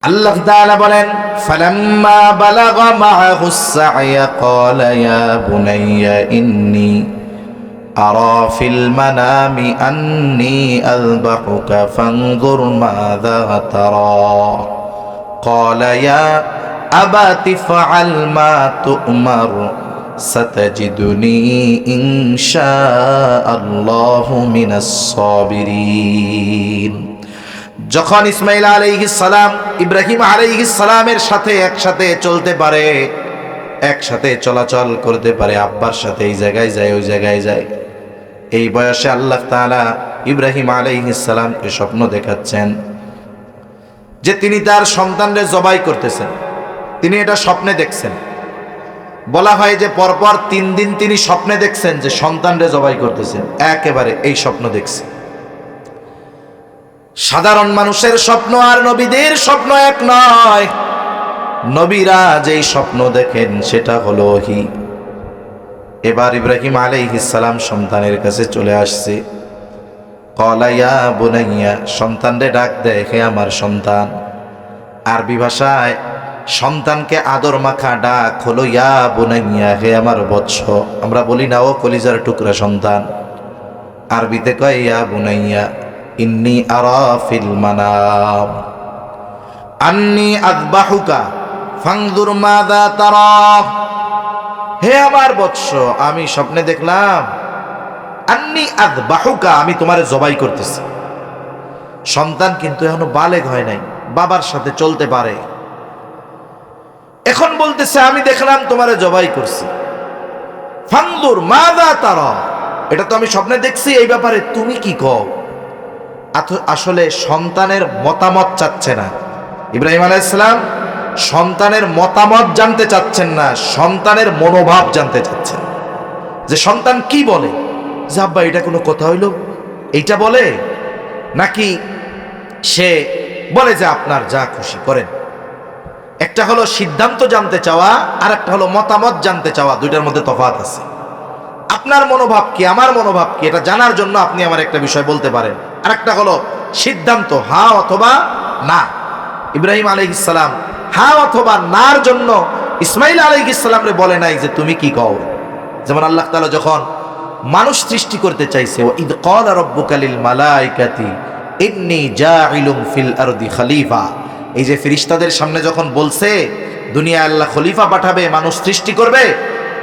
আল্লাহ তাআলা বলেন, ফালাম্মা বালাগা মা'হু সা'য়া, ক্বালা ইয়া বুনাইয়া ইন্নী আরা ফিল মানামি আন্নী আযবাহুকা ফানজুর মাযা তারা। ক্বালা ইয়া আবাতি ফা'আল মা তু'মার, সাতাজিদুনি ইনশাআল্লাহু মিনাস সাবিরিন। যখন ইসমাইল সালাম, ইব্রাহিম সালামের সাথে একসাথে চলতে পারে, একসাথে চলাচল করতে পারে, আব্বার সাথে এই জায়গায় যায়, ওই জায়গায় যায়। এই বয়সে আল্লাহ তাআলা ইব্রাহিম সালামকে স্বপ্ন দেখাচ্ছেন যে তিনি তার সন্তানদের জবাই করতেছেন। তিনি এটা স্বপ্নে দেখছেন। বলা হয় যে পরপর তিন দিন তিনি স্বপ্নে দেখছেন যে সন্তানরে জবাই করতেছেন। একেবারে এই স্বপ্ন দেখছেন সাধারণ মানুষের স্বপ্ন আর নবীদের স্বপ্ন এক নয়। নবীরা যেই স্বপ্ন দেখেন, সেটা হলো হি এবার ইব্রাহিম আলাইহিসালাম সন্তানের কাছে চলে আসছে। কলাইয়া বুনাইয়া, সন্তানরে ডাক দেয়, হে আমার সন্তান। আরবি ভাষায়, সন্তানকে আদর মাখা ডাক হলো, ইয়া বুনাইয়া, হে আমার বৎস। আমরা বলি না ও কলিজার টুকরা সন্তান। আরবিতে কয়, ইয়া বুনাইয়া। ইন্নি আরা মানাম আন্নি আদবাহুকা ফাংদুর মাদা তারা হে আমার বৎস, আমি স্বপ্নে দেখলাম। আন্নি আদবাহুকা আমি তোমারে জবাই করতেছি। সন্তান কিন্তু এখনও বালেগ হয় নাই, বাবার সাথে চলতে পারে। এখন বলতেছে, আমি দেখলাম তোমারে জবাই করছি। ফাংদুর মাদা তারা এটা তো আমি স্বপ্নে দেখছি, এই ব্যাপারে তুমি কি কও? আসলে সন্তানের মতামত চাচ্ছে না। ইব্রাহিম আলাইসালাম সন্তানের মতামত জানতে চাচ্ছেন না, সন্তানের মনোভাব জানতে চাচ্ছেন। যে সন্তান কি বলে? যে আব্বা, এটা কোনো কথা হইল? এইটা বলে? নাকি সে বলে যে আপনার যা খুশি করেন। একটা হলো সিদ্ধান্ত জানতে চাওয়া আর একটা হলো মতামত জানতে চাওয়া, দুইটার মধ্যে তফাত আছে। আপনার মনোভাব কি, আমার মনোভাব কি, এটা জানার জন্য আপনি আমার একটা বিষয় বলতে পারেন। আর একটা হলো, সিদ্ধান্ত, হা অথবা না। ইব্রাহিম আলাইহিসসালাম হা অথবা নার জন্য ইসমাইল আলাইহিসসালাম রে বলে নাই যে তুমি কি কও। যেমন আল্লাহ তালা যখন মানুষ সৃষ্টি করতে চাইছে ও ইদ ক্বালা রাব্বুকা লিল মালাইকাতি, ইন্নী জাইলুম ফিল আরদি খালিফা। এই যে ফিরিস্তাদের সামনে যখন বলছে দুনিয়া আল্লাহ খলিফা পাঠাবে, মানুষ সৃষ্টি করবে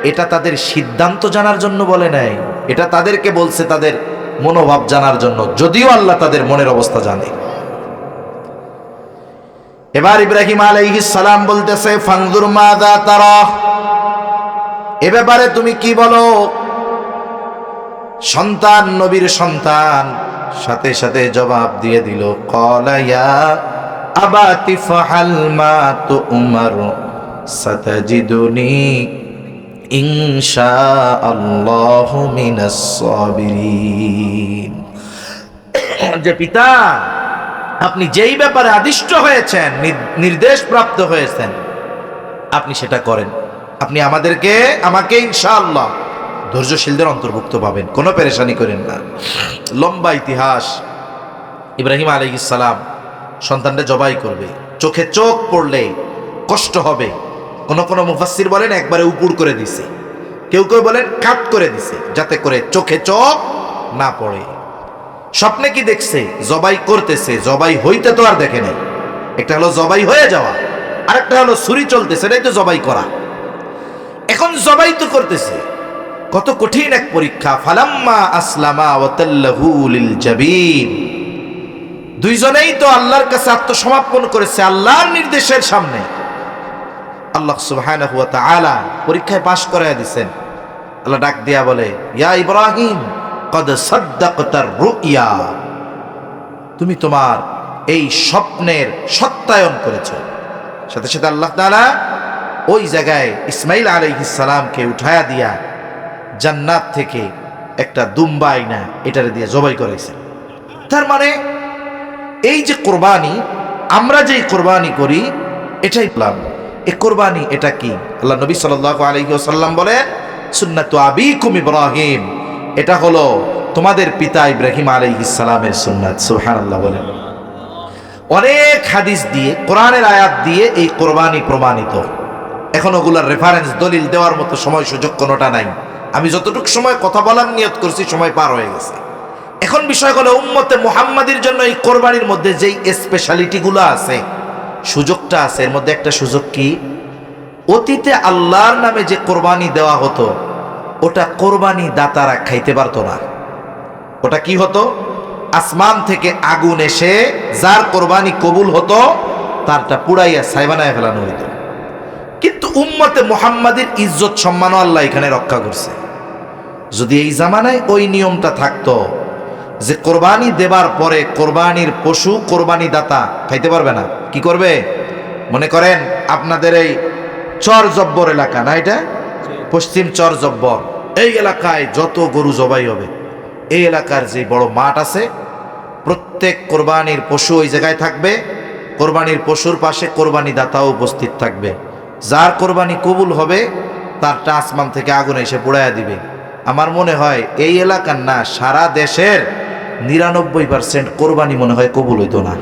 এটা তাদের সিদ্ধান্ত জানার জন্য বলে নাই। এটা তাদেরকে বলছে তাদের মনোভাব জানার জন্য। যদিও আল্লাহ তাদের মনের অবস্থা জানে। এবার ইব্রাহিম আলাইহিস সালাম বলতেছে ফাংদুর মাদা তারা? এ ব্যাপারে তুমি কি বলো? সন্তান, নবীর সন্তান। সাথে সাথে জবাব দিয়ে দিল কলাইয়া আবাতি ফাহাল মা তো উমার সাতাজিদুনি যে পিতা, আপনি যেই ব্যাপারে আদিষ্ট হয়েছেন নির্দেশ প্রাপ্ত হয়েছেন, আপনি সেটা করেন। আপনি আমাদেরকে, আমাকে ইনশাআল্লাহ ধৈর্যশীলদের অন্তর্ভুক্ত পাবেন। কোনো পেরেশানি করেন না। লম্বা ইতিহাস। ইব্রাহিম আলাইহিস সালাম সন্তানটা জবাই করবে। চোখে চোখ পড়লে কষ্ট হবে। কোন কোনো মুফাসসির বলেন, একবারে উপুর করে দিছে। কেউ কেউ বলেন কাট করে দিছে, যাতে করে চোখে চোখ না পড়ে। স্বপ্নে কি দেখছে? জবাই করতেছে, জবাই হইতে তো আর দেখে নাই। একটা হলো জবাই হয়ে যাওয়া, আরেকটা হলো ছুরি চলতেছে, এটাই তো জবাই করা। এখন জবাই তো করতেছে। কত কঠিন এক পরীক্ষা। ফালাম্মা আসলামা ওয়াতাল্লাহু লিল জাবিন। দুইজনেই তো আল্লাহর কাছে আত্মসমর্পণ করেছে, আল্লাহর নির্দেশের সামনে। আল্লাহ সুবহানাহু ওয়া তাআলা পরীক্ষায় পাশ করায় দিছেন। আল্লাহ ডাক দিয়া বলে, ইয়া ইব্রাহিম, কদ সাদ্দাকতার রুইয়া। তুমি তোমার এই স্বপ্নের সত্যায়ন করেছ। সাথে সাথে আল্লাহ তাআলা ওই জায়গায় ইসমাইল আলাইহিস সালামকে উঠায়া দিয়া জান্নাত থেকে একটা দুম্বা আইনা এটারে দিয়ে জবাই করাইছে তার মানে এই যে কোরবানি, আমরা যেই কোরবানি করি, এটাই বললাম এ কোরবানি এটা কি? আল্লাহ নবী সাল্লাল্লাহু আলাইহি ওয়াসাল্লাম বলেন সুন্নাতু আবিকুম ইব্রাহিম। এটা হলো তোমাদের পিতা ইব্রাহিম আলাইহিস সালামের সুন্নাত, সুবহানাল্লাহ বলেন অনেক হাদিস দিয়ে, কোরআনের আয়াত দিয়ে এই কোরবানি প্রমাণিত। এখন ওগুলার রেফারেন্স দলিল দেওয়ার মতো সময় সুযোগ কোনোটা নাই। আমি যতটুকু সময় কথা বলার নিয়ত করছি, সময় পার হয়ে গেছে। এখন বিষয় হলো, উম্মতে মুহাম্মাদির জন্য এই কোরবানির মধ্যে যেই স্পেশালিটিগুলো আছে সুযোগটা আছে, এর মধ্যে একটা সুযোগ কি? অতীতে আল্লাহর নামে যে কোরবানি দেওয়া হতো, ওটা কোরবানি দাতারা খাইতে পারতো না। ওটা কি হতো? আসমান থেকে আগুন এসে যার কোরবানি কবুল হতো, তারটা পুড়াইয়া সাইবানায় ফেলানো হইত। কিন্তু উম্মতে মোহাম্মদের ইজ্জত সম্মানও আল্লাহ এখানে রক্ষা করছে। যদি এই জামানায় ওই নিয়মটা থাকতো যে কোরবানি দেবার পরে কোরবানির পশু কোরবানি দাতা খাইতে পারবে না, কি করবে? মনে করেন আপনাদের এই চর জব্বর এলাকা না এটা? পশ্চিম চর জব্বর। এই এলাকায় যত গরু জবাই হবে, এই এলাকার যে বড় মাঠ আছে, প্রত্যেক কোরবানির পশু ওই জায়গায় থাকবে, কোরবানির পশুর পাশে কোরবানি দাতাও উপস্থিত থাকবে। যার কোরবানি কবুল হবে তারটা আসমান থেকে আগুন এসে পোড়াইয়া দিবে। আমার মনে হয় এই এলাকার না, সারা দেশের নিরানব্বই পার্সেন্ট কোরবানি মনে হয় কবুল হইতো না।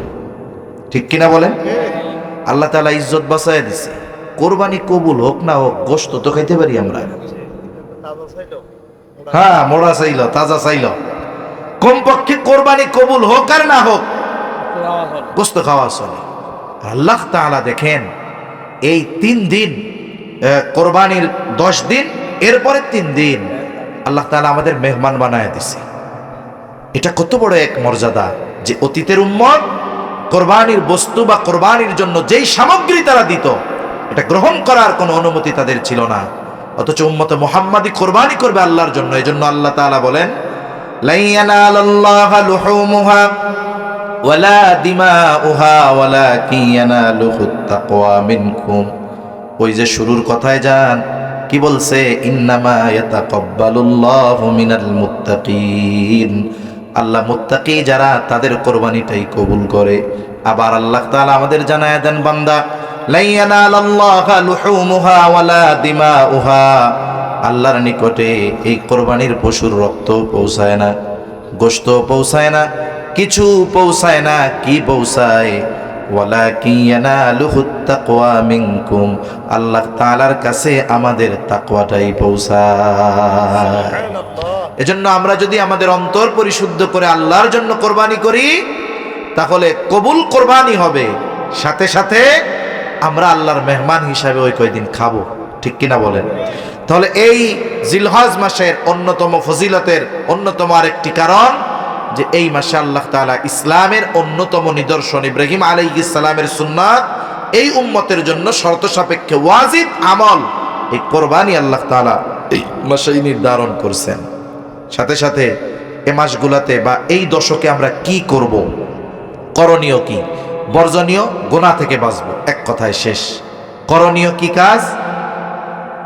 ঠিক কিনা বলেন? আল্লাহ তালা ইজ্জত বাঁচাইয়া দিছে। কোরবানি কবুল হোক না হোক গোস্ত তো খাইতে পারি আমরা। হ্যাঁ মোড়া চাইল, তাজা চাইল। কমপক্ষে কোরবানি কবুল হোক আর না হোক গোস্ত খাওয়া চলে। আল্লাহ তাআলা দেখেন, এই তিন দিন কোরবানির দশ দিন এরপরে তিন দিন আল্লাহ তাআলা আমাদের মেহমান বানায় দিছে। এটা কত বড় এক মর্যাদা যে অতীতের উম্মত কোরবানির বস্তু বা কোরবানির জন্য যেই সামগ্রী তারা দিত, এটা গ্রহণ করার কোনো অনুমতি তাদের ছিল না। অথচ উম্মতে মোহাম্মদী কোরবানি করবে আল্লাহর জন্য এই জন্য আল্লাহ তাআলা বলেন ওই যে শুরুর কথায় যান, কি বলছে? ইন্নামা ইয়াতাকাব্বালুল্লাহু মিনাল আল্লাহ মুত্তাকি যারা তাদের কোরবানিটাই কবুল করে। আবার আল্লাহ তাআলা আমাদের জানায় দেন, বান্দা আল্লাহর নিকটে এই কোরবানির পশুর রক্ত পৌঁছায় না, গোশত পৌঁছায় না, কিছু পৌঁছায় না, কি পৌঁছায়? আল্লাহ তালার কাছে আমাদের তাকওয়াটাই পৌঁছায়। এজন্য আমরা যদি আমাদের অন্তর পরিশুদ্ধ করে আল্লাহর জন্য কোরবানি করি, তাহলে কবুল কোরবানি হবে। সাথে সাথে আমরা আল্লাহর মেহমান হিসাবে ওই কয়দিন খাব। ঠিক কিনা বলেন? তাহলে এই জিলহজ মাসের অন্যতম ফজিলতের অন্যতম আরেকটি কারণ যে এই মাসে আল্লাহ তাআলা ইসলামের অন্যতম নিদর্শন ইব্রাহিম আলাই ইসলামের সুন্নাত, এই উম্মতের জন্য শর্ত সাপেক্ষে ওয়াজিব আমল এই কোরবানি আল্লাহ তাআলা এই মাসেই নির্ধারণ করছেন। সাথে সাথে এ মাসগুলাতে বা এই দশকে আমরা কি করব? করণীয় কি? বর্জনীয় গোনা থেকে বাঁচব। এক কথায় শেষ। করণীয় কি কাজ?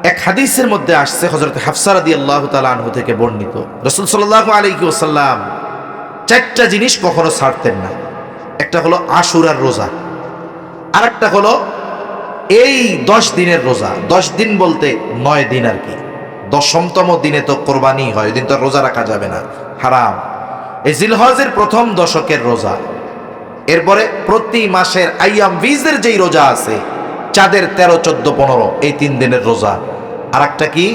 এক হাদিসের মধ্যে আসছে হজরত হাফসারাদি আল্লাহ আনহু থেকে বর্ণিত। রসুল সাল্লাহ আলাইকি ওসাল্লাম চারটা জিনিস কখনো ছাড়তেন না। একটা হলো আশুরার রোজা আর একটা হলো এই দশ দিনের রোজা। দশ দিন বলতে নয় দিন আর কি। দশমতম দিনে তো কোরবানি হয়, ওই দিন তো রোজা রাখা যাবে না। হারাম। এই জিলহজের প্রথম দশকের রোজা। এরপরে প্রতি মাসের আইয়াম ভিজের যেই রোজা আছে, চাঁদের তেরো, চোদ্দ, পনেরো, এই তিন দিনের রোজা। আর একটা কি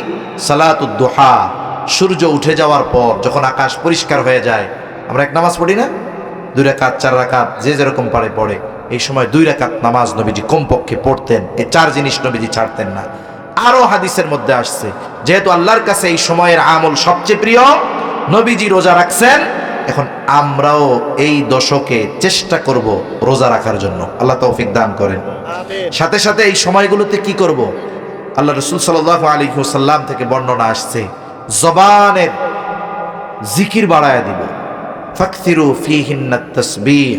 সালাতুদ্দোহা সূর্য উঠে যাওয়ার পর যখন আকাশ পরিষ্কার হয়ে যায়, আমরা এক নামাজ পড়ি না? দুই রাকাত, চার রাকাত, যে যেরকম পারে পড়ে। এই সময় দুই রাকাত নামাজ নবীজি কমপক্ষে পড়তেন। এই চার জিনিস নবীজি ছাড়তেন না। আরও হাদিসের মধ্যে আসছে। যেহেতু আল্লাহর কাছে এই সময়ের আমল সবচেয়ে প্রিয় নবীজি রোজা রাখছেন এখন আমরাও এই দশকে চেষ্টা করব রোজা রাখার জন্য। আল্লাহ তৌফিক দান করেন। সাথে সাথে এই সময়গুলোতে কি করব? আল্লাহ রসুল সাল আলী সাল্লাম থেকে বর্ণনা আসছে জবানের জিকির বাড়ায় দিব। ফাকসিরু ফিহিন্না তসবিহ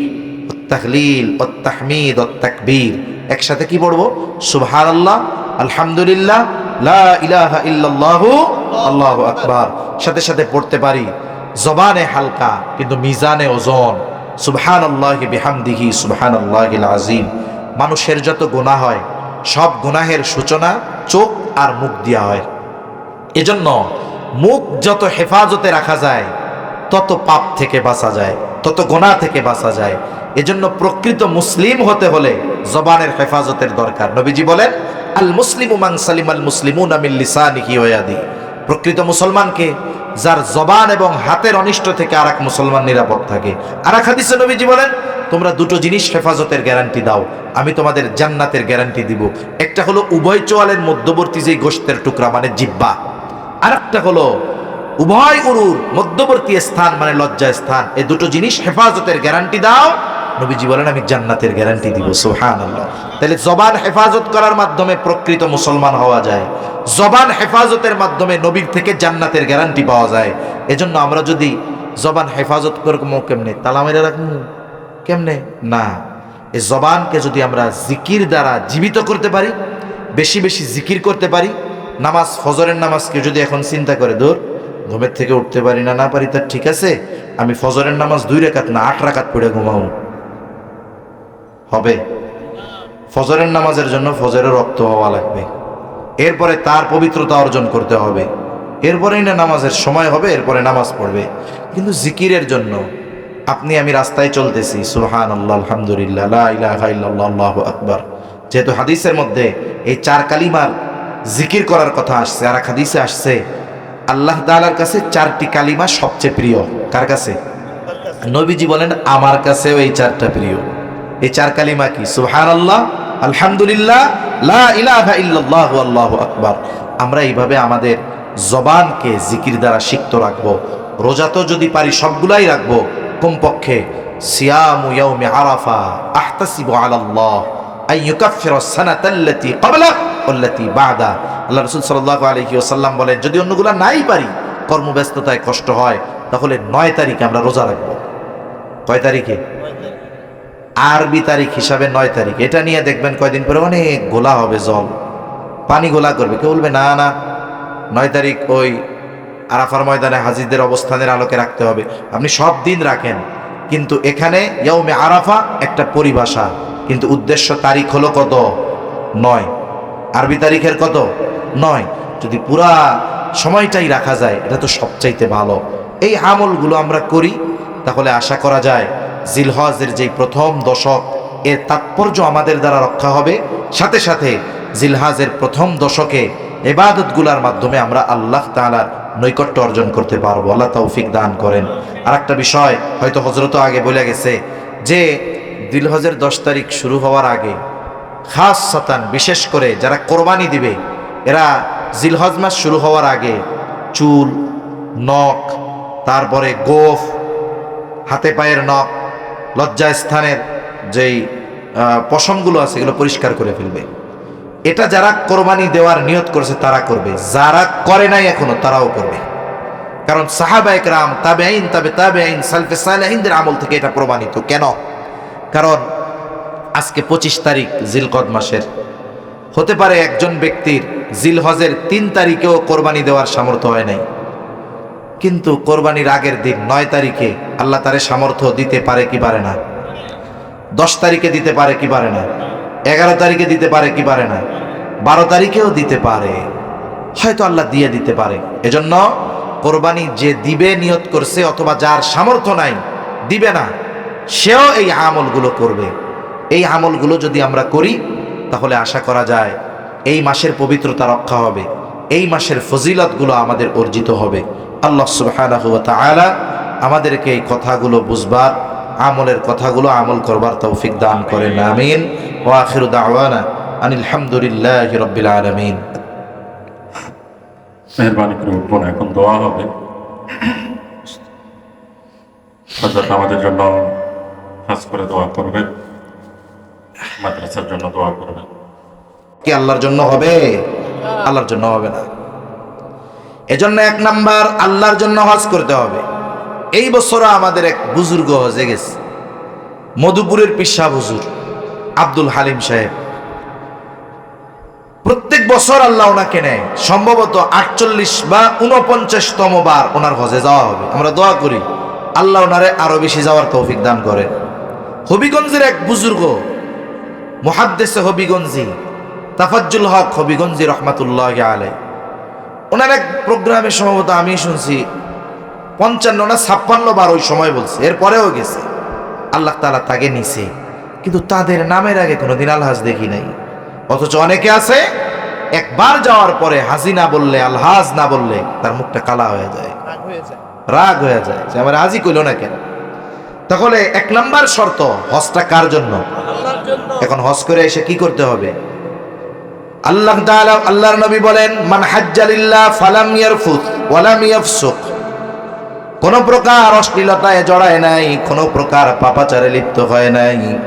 তাহলিল ও তাহমিদ ও তাকবীর। একসাথে কি পড়ব? সুবহানাল্লাহ আলহামদুলিল্লাহ, লা ইলাহা ইল্লাল্লাহু, আল্লাহু আকবার। সাথে সাথে পড়তে পারি, জবানে হালকা, কিন্তু মিজানে ওজন। সুবহানাল্লাহি বিহামদিহি, সুবহানাল্লাহিল আজিম মানুষের যত গুনাহ হয়, সব গুনাহের সূচনা চোখ আর মুখ দিয়া হয়। এজন্য মুখ যত হেফাজতে রাখা যায়, তত পাপ থেকে বাঁচা যায়, তত গোনা থেকে বাঁচা যায়। এজন্য প্রকৃত মুসলিম হতে হলে জবানের হেফাজতের দরকার। নবীজি বলেন আল মুসলিম উমাং সালিম আল মুসলিমুন আমিল লিসানিহি ওয়াদি প্রকৃত মুসলমানকে যার জবান এবং হাতের অনিষ্ট থেকে আর এক মুসলমান নিরাপদ থাকে। আর এক হাদিসে নবীজি বলেন, তোমরা দুটো জিনিস হেফাজতের গ্যারান্টি দাও, আমি তোমাদের জান্নাতের গ্যারান্টি দিব। একটা হলো উভয় চোয়ালের মধ্যবর্তী যে গোষ্ঠের টুকরা মানে জিব্বা। আর একটা হলো উভয় উরুর মধ্যবর্তী স্থান মানে লজ্জা স্থান এই দুটো জিনিস হেফাজতের গ্যারান্টি দাও নবীজি বলেন, আমি জান্নাতের গ্যারান্টি দিব। সোহান আল্লাহ তাহলে জবান হেফাজত করার মাধ্যমে প্রকৃত মুসলমান হওয়া যায়। জবান হেফাজতের মাধ্যমে নবীর থেকে জান্নাতের গ্যারান্টি পাওয়া যায়। এজন্য আমরা যদি জবান হেফাজত করব কেমনে? তালা মেরে রাখব? কেমনে? না। এই জবানকে যদি আমরা জিকির দ্বারা জীবিত করতে পারি, বেশি বেশি জিকির করতে পারি, নামাজ, ফজরের নামাজকে যদি এখন চিন্তা করে দূর ঘুমের থেকে উঠতে পারি না না পারি তার ঠিক আছে, আমি ফজরের নামাজ দুই রেখাত না, আট রাকাত পড়ে ঘুমাও। হবে। ফজরের নামাজের জন্য ফজরের রক্ত হওয়া লাগবে। এরপরে তার পবিত্রতা অর্জন করতে হবে। এরপরেই না নামাজের সময় হবে, এরপরে নামাজ পড়বে। কিন্তু জিকিরের জন্য, আপনি, আমি রাস্তায় চলতেছি। সুহান আল্লাহ আলহামদুলিল্লাহ আকবার। যেহেতু হাদিসের মধ্যে এই চার কালিমার জিকির করার কথা আসছে, আর এক হাদিসে আসছে, আল্লাহ তাআলার কাছে চারটি কালিমা সবচেয়ে প্রিয়। কার কাছে? নবীজি বলেন, আমার কাছেও এই চারটা প্রিয়। এই চার কালিমা কি? সুহান আল্লাহ আলহামদুলিল্লাহ আল্লাহু আকবার। আমরা এইভাবে আমাদের জবানকে জিকির দ্বারা সিক্ত রাখব। রোজা তো যদি পারি সবগুলাই রাখব। কমপক্ষে সিয়ামু ইয়াউমি আরাফা আই বাদা। আল্লাহ বলেন, যদি অন্যগুলা নাই পারি, কর্মব্যস্ততায় কষ্ট হয়, তাহলে নয় তারিখে আমরা রোজা রাখব। কয় তারিখে? আরবি তারিখ হিসাবে নয় তারিখ। এটা নিয়ে দেখবেন কয়দিন পরে অনেক গোলা হবে জল। পানি গোলা করবে। কেউ বলবে, না না, নয় তারিখ ওই আরাফার ময়দানে হাজিদের অবস্থানের আলোকে রাখতে হবে। আপনি সব দিন রাখেন। কিন্তু এখানে ইয়ৌমে আরাফা একটা পরিভাষা। কিন্তু উদ্দেশ্য তারিখ হলো কত? নয়। আরবি তারিখের কত? নয়। যদি পুরা সময়টাই রাখা যায়, এটা তো সবচাইতে ভালো। এই আমলগুলো আমরা করি, তাহলে আশা করা যায় জিলহজের যেই প্রথম দশক, এর তাৎপর্য আমাদের দ্বারা রক্ষা হবে। সাথে সাথে জিলহাজের প্রথম দশকে এবাদতগুলার মাধ্যমে আমরা আল্লাহ তাআলার নৈকট্য অর্জন করতে পারব। আল্লাহ তৌফিক দান করেন। আর একটা বিষয় হয়তো হজরত আগে বলে গেছে যে দিলহজের দশ তারিখ শুরু হওয়ার আগে খাস সাতান বিশেষ করে যারা কোরবানি দিবে, এরা জিলহজ মাস শুরু হওয়ার আগে চুল, নখ, তারপরে গোফ, হাতে পায়ের নখ লজ্জা স্থানের যেই পশমগুলো আছে, এগুলো পরিষ্কার করে ফেলবে। এটা যারা কোরবানি দেওয়ার নিয়ত করেছে, তারা করবে। যারা করে নাই এখনও, তারাও করবে। কারণ সাহাবা একরাম তাবে আইন তাবে তাবে আইন সালফে সালেহিনদের আমল থেকে এটা প্রমাণিত। কেন? কারণ আজকে পঁচিশ তারিখ জিলকদ মাসের। হতে পারে একজন ব্যক্তির জিলহজের তিন তারিখেও কোরবানি দেওয়ার সামর্থ্য হয় নাই। কিন্তু কোরবানির আগের দিন নয় তারিখে আল্লাহ তারে সামর্থ্য দিতে পারে কি পারে না। দশ তারিখে দিতে পারে কি পারে না। এগারো তারিখে দিতে পারে কি পারে না। বারো তারিখেও দিতে পারে। হয়তো আল্লাহ দিয়ে দিতে পারে। এজন্য কোরবানি যে দিবে, নিয়ত করছে অথবা যার সামর্থ্য নাই, দিবে না। সেও এই আমলগুলো করবে। এই আমলগুলো যদি আমরা করি, তাহলে আশা করা যায় এই মাসের পবিত্রতা রক্ষা হবে। এই মাসের ফজিলতগুলো আমাদের অর্জিত হবে। আল্লাহ সুবহানাহু ওয়া তাআলা আমাদেরকে এই কথাগুলো বুঝবার আমলের কথাগুলো আমল করবার তৌফিক দান করেন আমিন। ওয়া আখিরু দাওয়ানা আনিল হামদুলিল্লাহি রাব্বিল আলামিন। মেহরবানি করে উঠবো না এখন দোয়া হবে। হজরত আমাদের জন্য হাজ করে দোয়া করবেন মাদ্রাসার জন্য দোয়া করবেন কি আল্লাহর জন্য হবে? আল্লাহর জন্য হবে না। এজন্য এক নাম্বার আল্লাহর জন্য হজ করতে হবে। এই বছরও আমাদের এক বুজুর্গ হজে গেছে। মধুপুরের পিসা বুজুর আব্দুল হালিম সাহেব। প্রত্যেক বছর আল্লাহ ওনাকে নেয়। সম্ভবত আটচল্লিশ বা উনপঞ্চাশতম বার ওনার হজে যাওয়া হবে। আমরা দোয়া করি, আল্লাহ ওনারে আরও বেশি যাওয়ার তৌফিক দান করেন। হবিগঞ্জের এক বুজুর্গ, মুহাদ্দেসে হবিগঞ্জি, তাফাজ্জুল হক হবিগঞ্জি রহমাতুল্লাহ আলাই ওনার এক প্রোগ্রামে সম্ভবত আমি শুনছি পঞ্চান্ন না ছাপ্পান্ন বার ওই সময় বলছে এরপরেও গেছে। আল্লাহ তালা তাকে নিছে কিন্তু তাদের নামের আগে কোনোদিন আলহাজ দেখি নাই। অথচ অনেকে আছে একবার যাওয়ার পরে হাজি না বললে আলহাজ না বললে তার মুখটা কালা হয়ে যায়। রাগ হয়ে যায়। যে আমার হাজি কইল না কেন? তাহলে এক নাম্বার শর্ত হজটা কার জন্য। এখন হজ করে এসে কি করতে হবে? আল্লাহ তাআলা, আল্লাহর নবী বলেন, মান হাজ্জালিল্লাহ ফালাম ইয়ারফুত ওয়ালাম ইয়াফসুক। কোন প্রকার অশ্লীলতায় জড়ায় নাই, কোন প্রকার পাপাচারে লিপ্ত হয় নাই।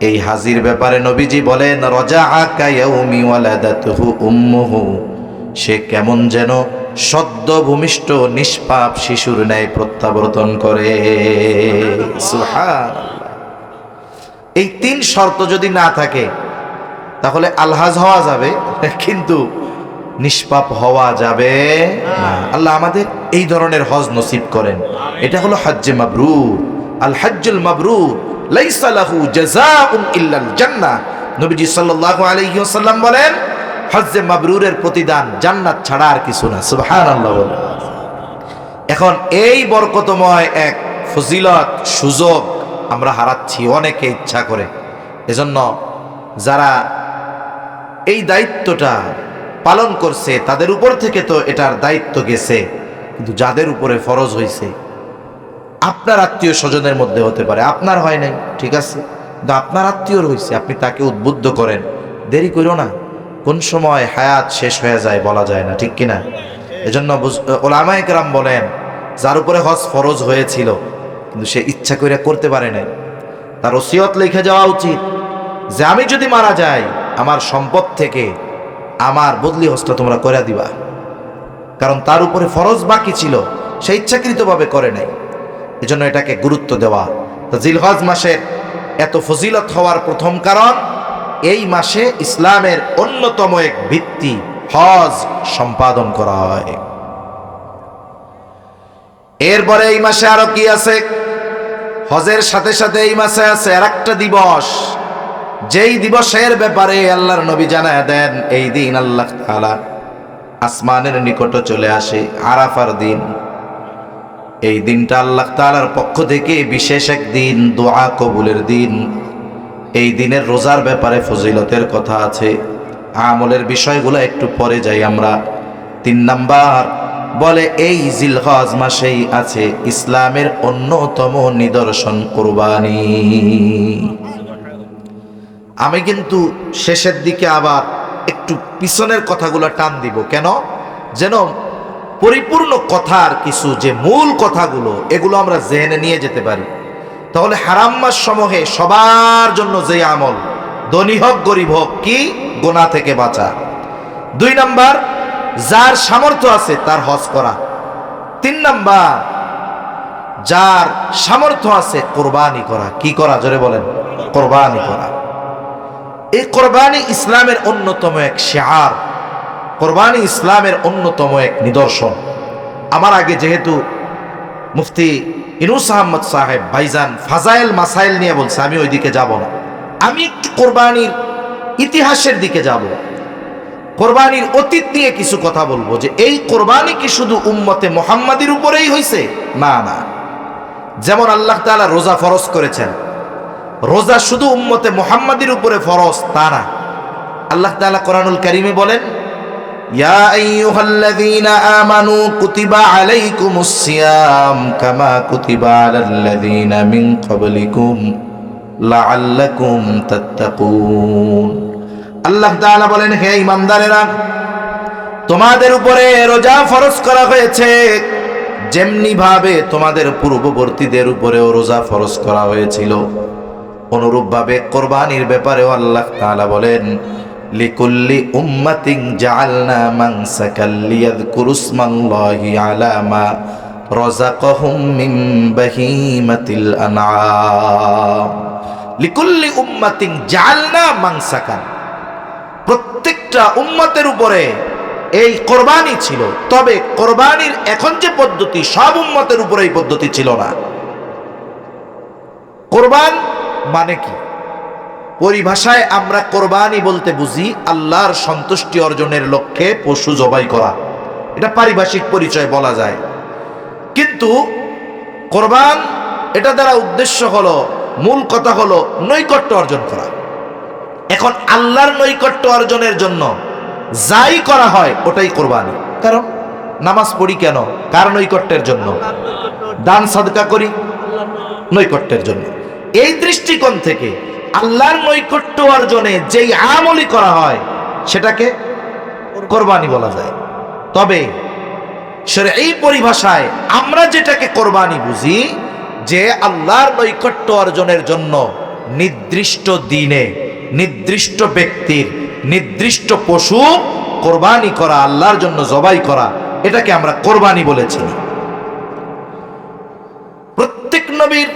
এই হাজির ব্যাপারে নবীজি বলেন রজা আকা ইয়াউমি ওয়ালাদাতুহু উম্মুহু। সে কেমন যেন সদ্য ভূমিষ্ঠ, নিষ্পাপ শিশুর ন্যায় প্রত্যাবর্তন করে। সুবহানাল্লাহ। এই তিন শর্ত যদি না থাকে তাহলে আলহাজ হওয়া যাবে, কিন্তু নিষ্পাপ হওয়া যাবে না। আল্লাহ আমাদের এই ধরনের হজ নসিব করেন। এটা হলো হজ্জে মাবরুর। আল হজ্জুল মাবরুর বলেন মাবরুরের প্রতিদান জান্নাত ছাড়া আর কিছু না। এখন এই বরকতময় এক ফজিলত, সুযোগ আমরা হারাচ্ছি, অনেকে ইচ্ছা করে। এজন্য যারা এই দায়িত্বটা পালন করছে, তাদের উপর থেকে তো এটার দায়িত্ব গেছে, কিন্তু যাদের উপরে ফরজ হয়েছে আপনার আত্মীয় স্বজনের মধ্যে হতে পারে, আপনার হয় নাই, ঠিক আছে? কিন্তু আপনার আত্মীয়র হয়েছে আপনি তাকে উদ্বুদ্ধ করেন, দেরি করো না, কোন সময় হায়াত শেষ হয়ে যায় বলা যায় না, ঠিক কিনা? এজন্য ওলামা একরাম বলেন, যার উপরে হজ ফরজ হয়েছিল, কিন্তু সে ইচ্ছা করে করতে পারে নাই। তার ওসিয়ত লিখে যাওয়া উচিত, যে আমি যদি মারা যাই আমার সম্পদ থেকে আমার বদলি হস্ত তোমরা করে দিবা। কারণ তার উপরে ফরজ বাকি ছিল, সে ইচ্ছাকৃতভাবে করে নাই। এজন্য এটাকে গুরুত্ব দেওয়া। তো জিলহজ মাসের এত ফজিলত হওয়ার প্রথম কারণ, এই মাসে ইসলামের অন্যতম এক ভিত্তি হজ সম্পাদন করা হয়। এরপরে এই মাসে আরও কি আছে? হজের সাথে সাথে এই মাসে আছে আর একটা দিবস। যেই দিবসের ব্যাপারে আল্লাহর নবী জানায় দেন, এই দিন আল্লাহ তাআলা আসমানের নিকটে চলে আসে, আরাফার দিন। এই দিনটা আল্লাহ তাআলার পক্ষ থেকে বিশেষ এক দিন, দোয়া কবুলের দিন। এই দিনের রোজার ব্যাপারে ফজিলতের কথা আছে। আমলের বিষয়গুলো একটু পরে যাই আমরা। তিন নাম্বার, বলে, এই জিল জিলহজ মাসেই আছে ইসলামের অন্যতম নিদর্শন কোরবানি। আমি কিন্তু শেষের দিকে আবার একটু পিছনের কথাগুলো টান দিব। কেন? যেন পরিপূর্ণ কথার কিছু যে মূল কথাগুলো, এগুলো আমরা জেনে নিয়ে যেতে পারি। তাহলে হারাম মাস সমূহে সবার জন্য যে আমল, ধনী হোক, গরিব হোক, কি গোনা থেকে বাঁচা? দুই নাম্বার, যার সামর্থ্য আছে তার হজ করা। তিন নাম্বার, যার সামর্থ্য আছে কোরবানি করা। কি করা? জোরে বলেন, কোরবানি করা। এই কোরবানি ইসলামের অন্যতম এক শেয়ার। কোরবানি ইসলামের অন্যতম এক নিদর্শন। আমার আগে যেহেতু মুফতি ইনুস আহমদ সাহেব ভাইজান ফাজাইল মাসাইল নিয়ে বলছে, আমি ওই দিকে যাব না। আমি একটু কোরবানির ইতিহাসের দিকে যাব। কোরবানির অতীত নিয়ে কিছু কথা বলব যে, এই কোরবানি কি শুধু উম্মতে মোহাম্মদের উপরেই হয়েছে না না। যেমন আল্লাহ তাআলা রোজা ফরজ করেছেন রোজা শুধু উম্মতে মোহাম্মদের উপরে ফরজ, তা না। আল্লাহ তাআলা কোরআনুল কারিমে বলেন বলেন, হে ইমানদারেরা তোমাদের উপরে রোজা ফরজ করা হয়েছে। যেমনি ভাবে তোমাদের পূর্ববর্তীদের উপরেও রোজা ফরজ করা হয়েছিল অনুরূপভাবে কোরবানির ব্যাপারেও আল্লাহ তাআলা বলেন, লিকুল্লি জাআলনা রাযাকাহুম মিন বাহিমাতিল আনআম। লিকুল্লি জাআলনা প্রত্যেকটা উম্মতের উপরে এই কোরবানি ছিল, তবে কোরবানির এখন যে পদ্ধতি, সব উম্মতের উপরে এই পদ্ধতি ছিল না। কোরবান মানে কি? পরিভাষায় আমরা কোরবানি বলতে বুঝি আল্লাহর সন্তুষ্টি অর্জনের লক্ষ্যে পশু জবাই করা। এটা পারিভাষিক পরিচয় বলা যায়। কিন্তু কোরবান, এটা দ্বারা উদ্দেশ্য হলো, মূল কথা হলো নৈকট্য অর্জন করা। এখন আল্লাহর নৈকট্য অর্জনের জন্য যাই করা হয়, ওটাই কোরবানি। কারণ নামাজ পড়ি কেন? কার নৈকট্যের জন্য? দান, সাদকা করি নৈকট্যের জন্য। এই দৃষ্টিকোণ থেকে আল্লাহর নৈকট্য অর্জনে যেই আমলি করা হয়, সেটাকে কোরবানি বলা যায়। তবে এই পরিভাষায় আমরা যেটাকে কোরবানি বুঝি, যে আল্লাহর নৈকট্য অর্জনের জন্য নির্দিষ্ট দিনে নির্দিষ্ট ব্যক্তির নির্দিষ্ট পশু কোরবানি করা, আল্লাহর জন্য জবাই করা, এটাকে আমরা কোরবানি বলেছি। প্রত্যেক নবীর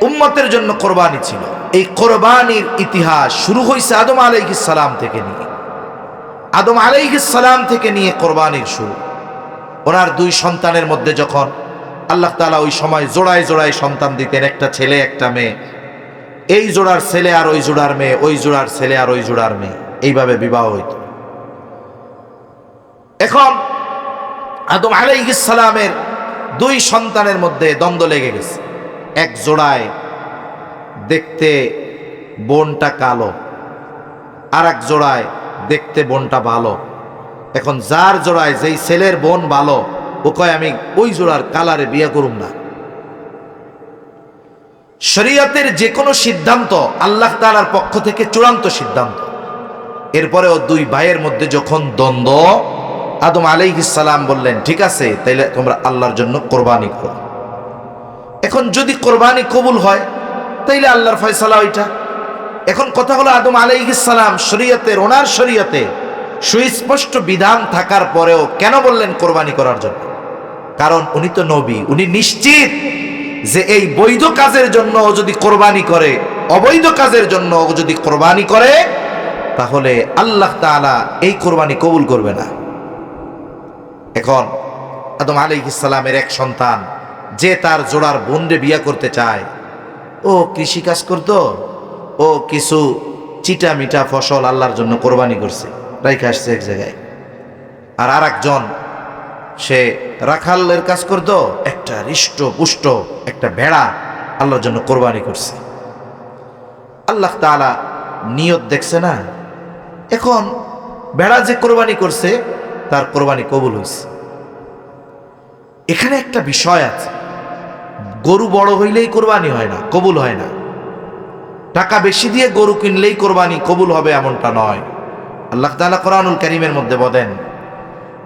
উম্মতের জন্য কোরবানি ছিল। এই কোরবানির ইতিহাস শুরু হয়েছে আদম সালাম থেকে নিয়ে। আদম সালাম থেকে নিয়ে কোরবানির শুরু। ওনার দুই সন্তানের মধ্যে যখন আল্লাহ তাআলা ওই সময় জোড়ায় জোড়ায় সন্তান দিতেন, একটা ছেলে, একটা মেয়ে। এই জোড়ার ছেলে আর ওই জোড়ার মেয়ে, ওই জোড়ার ছেলে আর ওই জোড়ার মেয়ে। এইভাবে বিবাহ হইত। এখন আদম সালামের দুই সন্তানের মধ্যে দ্বন্দ্ব লেগে গেছে। এক জোড়ায় দেখতে বোনটা কালো আর এক জোড়ায় দেখতে বোনটা ভালো। এখন যার জোড়ায় যেই ছেলের বোন ভালো, ও কয়, আমি ওই জোড়ার কালারে বিয়ে করুম না। শরীয়তের যে কোনো সিদ্ধান্ত আল্লাহ তাআলার পক্ষ থেকে চূড়ান্ত সিদ্ধান্ত। এরপরেও দুই ভাইয়ের মধ্যে যখন দ্বন্দ্ব, আদম আলাইহিস সালাম বললেন, ঠিক আছে, তাইলে তোমরা আল্লাহর জন্য কোরবানি করো। এখন যদি কোরবানি কবুল হয়, তাইলে আল্লাহর ফয়সালা ওইটা। এখন কথা হলো আদম সালাম শরীয়তের ওনার শরীয়তে সুস্পষ্ট বিধান থাকার পরেও কেন বললেন কোরবানি করার জন্য? কারণ উনি তো নবী, উনি নিশ্চিত যে এই বৈধ কাজের জন্য ও যদি কোরবানি করে, অবৈধ কাজের জন্য ও যদি কোরবানি করে, তাহলে আল্লাহ তাআলা এই কোরবানি কবুল করবে না। এখন আদম সালামের এক সন্তান যে তার জোড়ার বোনরে বিয়া করতে চায়। ও কৃষি কাজ করতো, ও কিছু চিটা মিটা ফসল আল্লাহর জন্য কোরবানি করছে রাইখে আসছে এক জায়গায়। আর আর একজন সে রাখালের কাজ করতো, একটা হৃষ্ট পুষ্ট, একটা ভেড়া আল্লাহর জন্য কোরবানি করছে। আল্লাহ তাআলা নিয়ত দেখছে না? এখন ভেড়া যে কোরবানি করছে, তার কোরবানি কবুল হয়েছে এখানে একটা বিষয় আছে। গরু বড় হইলেই কোরবানি হয় না কবুল হয় না টাকা বেশি দিয়ে গরু কিনলেই কোরবানি কবুল হবে এমনটা নয় আল্লাহ তাআলা কোরআনুল কারীমের মধ্যে বলেন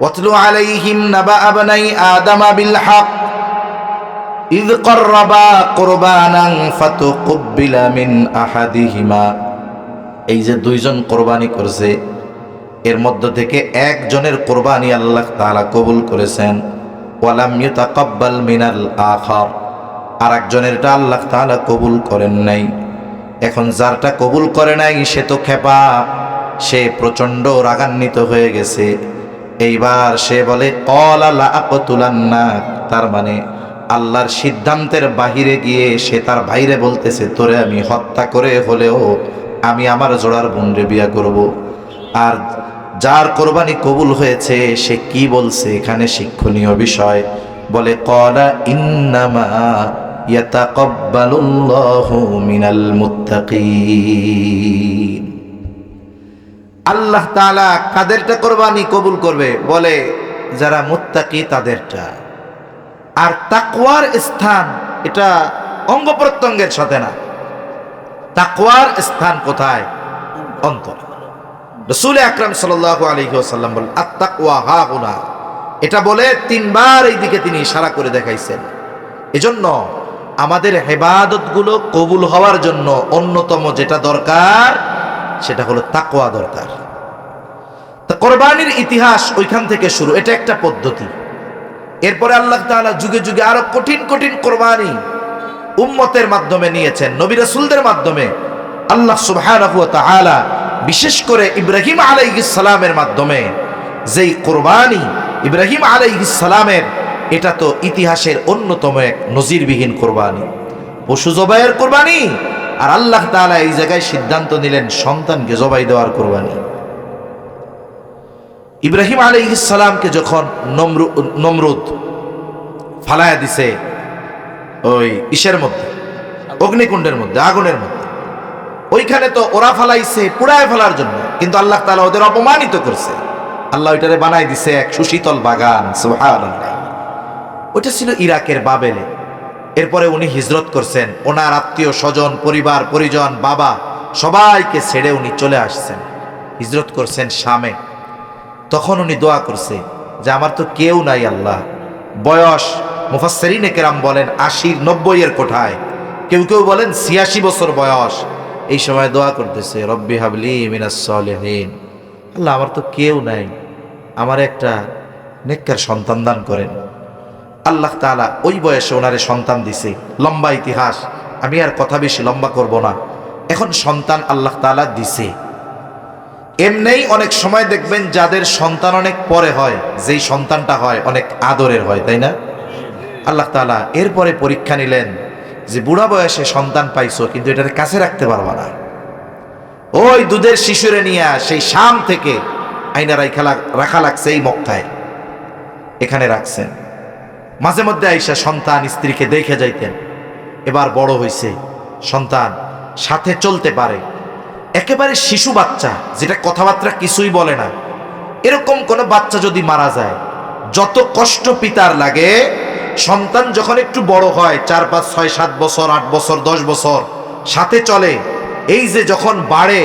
ওয়াতলু আলাইহিম নাবা আবনাই আদামা বিল হক إذ قربا قربانا فتقبل من أحدهما এই যে দুইজন কোরবানি করছে এর মধ্য থেকে একজনের কোরবানি আল্লাহ তাআলা কবুল করেছেন ওয়ালাম ইউতাকাব্বাল মিনাল আখার আর একজনেরটা আল্লাহ তাআলা কবুল করেন নাই। এখন যারটা কবুল করে নাই, সে তো খেপা সে প্রচণ্ড রাগান্বিত হয়ে গেছে। এইবার সে বলে তার মানে আল্লাহর সিদ্ধান্তের বাহিরে গিয়ে সে তার ভাইরে বলতেছে, তোরে আমি হত্যা করে হলেও আমি আমার জোড়ার বোনরে বিয়া করব। আর যার কোরবানি কবুল হয়েছে, সে কি বলছে, এখানে শিক্ষণীয় বিষয়। বলে, কলা ইন্নামা মিনাল আল্লাহ তাআলা কাদেরটা কোরবানি কবুল করবে? বলে, যারা মুত্তাকি তাদেরটা। আর তাকওয়ার স্থান, এটা অঙ্গ প্রত্যঙ্গের সাথে না। তাকওয়ার স্থান কোথায়? অন্তর। রসুল আকরাম সাল্লাল্লাহু আলাইহি ওয়াসাল্লাম এটা বলে তিনবার এই দিকে তিনি ইশারা করে দেখাইছেন। এজন্য আমাদের হেবাদতগুলো কবুল হওয়ার জন্য অন্যতম যেটা দরকার, সেটা হলো তাকোয়া দরকার। তা কোরবানির ইতিহাস ওইখান থেকে শুরু, এটা একটা পদ্ধতি। এরপরে আল্লাহ তাআলা যুগে যুগে আরও কঠিন কঠিন কোরবানি উম্মতের মাধ্যমে নিয়েছেন, নবী রাসূলদের মাধ্যমে। আল্লাহ তাআলা বিশেষ করে ইব্রাহিম আলাইহিস সালামের মাধ্যমে যেই কোরবানি ইব্রাহিম আলাইহিস সালামের এটা তো ইতিহাসের অন্যতম এক নজিরবিহীন কোরবানি। পশু জবাইয়ের কোরবানি আর আল্লাহ তাআলা এই জায়গায় সিদ্ধান্ত নিলেন সন্তানকে জবাই দেওয়ার কোরবানি। ইব্রাহিম আলাইহিস সালামকে যখন নমরু, নমরুদ ফালায়া দিছে ওই ইসের মধ্যে, অগ্নিকুণ্ডের মধ্যে, আগুনের মধ্যে, ওইখানে তো ওরা ফালাইছে, পুড়ায় ফেলার জন্য, কিন্তু আল্লাহ তালা ওদের অপমানিত করছে। আল্লাহ ওইটারে বানাই দিছে এক সুশীতল বাগান, সুবহানাল্লাহ। ওইটা ছিল ইরাকের বাবেলে। এরপরে উনি হিজরত করছেন। ওনার আত্মীয় স্বজন, পরিবার, পরিজন, বাবা, সবাইকে ছেড়ে উনি চলে আসছেন। হিজরত করছেন শামে। তখন উনি দোয়া করছে যে, আমার তো কেউ নাই আল্লাহ। বয়স, মুফাসসিরিনে কেরাম বলেন, আশির নব্বই এর কোঠায়। কেউ কেউ বলেন, ছিয়াশি বছর বয়স। এই সময় দোয়া করতেছে, রব্বি হাবলি মিনাস সলিহিন। আল্লাহ, আমার তো কেউ নাই। আমার একটা নেককার সন্তান দান করেন। আল্লাহ তাআলা ওই বয়সে ওনারে সন্তান দিছে। লম্বা ইতিহাস। আমি আর কথা বেশি লম্বা করব না। এখন সন্তান আল্লাহ তাআলা দিছে। এমনিই অনেক সময় দেখবেন যাদের সন্তান অনেক পরে হয়, যেই সন্তানটা হয়, অনেক আদরের হয়, তাই না? আল্লাহ তাআলা এরপরে পরীক্ষা নিলেন যে বুড়া বয়সে সন্তান পাইছো, কিন্তু এটার কাছে রাখতে পারবা না। ওই দুধের শিশুরে নিয়ে সেই শাম থেকে আইনা রাখা রাখা লাগছে এই মক্কায়। এখানে রাখছেন। মাঝে মধ্যে আইসা সন্তান স্ত্রীকে দেখে যাইতেন। এবার বড় হইছে। সন্তান সাথে চলতে পারে। একেবারে শিশু বাচ্চা, যেটা কথাবার্তা কিছুই বলে না। এরকম কোনো বাচ্চা যদি মারা যায়, যত কষ্ট পিতার লাগে, সন্তান যখন একটু বড় হয়, চার, পাঁচ, ছয়, সাত বছর, আট বছর, দশ বছর, সাথে চলে, এই যে যখন বাড়ে